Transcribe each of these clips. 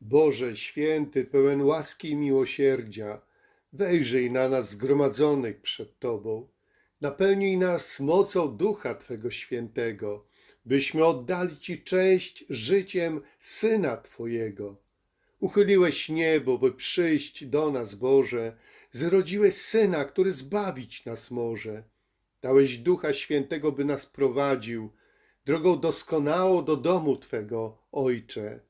Boże święty, pełen łaski i miłosierdzia, wejrzyj na nas zgromadzonych przed Tobą. Napełnij nas mocą Ducha Twego Świętego, byśmy oddali Ci cześć życiem Syna Twojego. Uchyliłeś niebo, by przyjść do nas, Boże. Zrodziłeś Syna, który zbawić nas może. Dałeś Ducha Świętego, by nas prowadził drogą doskonałą do domu Twego, Ojcze.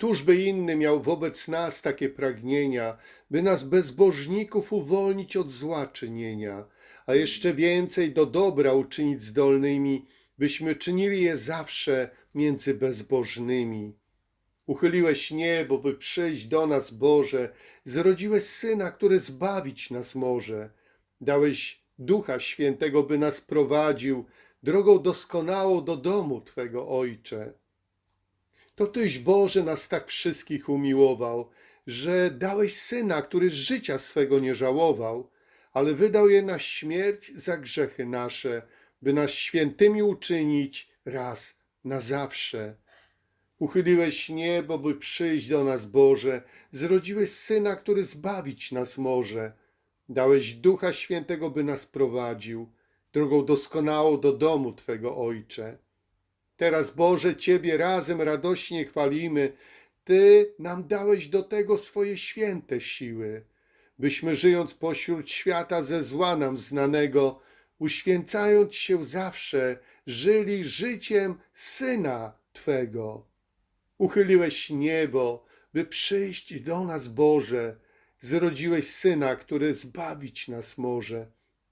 Któż by inny miał wobec nas takie pragnienia, by nas bezbożników uwolnić od zła czynienia, a jeszcze więcej do dobra uczynić zdolnymi, byśmy czynili je zawsze między bezbożnymi. Uchyliłeś niebo, by przyjść do nas, Boże, zrodziłeś Syna, który zbawić nas może. Dałeś Ducha Świętego, by nas prowadził drogą doskonałą do domu Twego, Ojcze. To Tyś, Boże, nas tak wszystkich umiłował, że dałeś Syna, który życia swego nie żałował, ale wydał je na śmierć za grzechy nasze, by nas świętymi uczynić raz na zawsze. Uchyliłeś niebo, by przyjść do nas, Boże, zrodziłeś Syna, który zbawić nas może. Dałeś Ducha Świętego, by nas prowadził drogą doskonałą do domu Twego, Ojcze. Teraz, Boże, Ciebie razem radośnie chwalimy. Ty nam dałeś do tego swoje święte siły, byśmy żyjąc pośród świata ze zła nam znanego, uświęcając się zawsze, żyli życiem Syna Twego. Uchyliłeś niebo, by przyjść do nas, Boże. Zrodziłeś Syna, który zbawić nas może.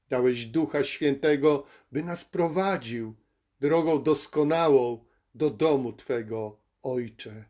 Dałeś Ducha Świętego, by nas prowadził drogą doskonałą do domu Twego, Ojcze.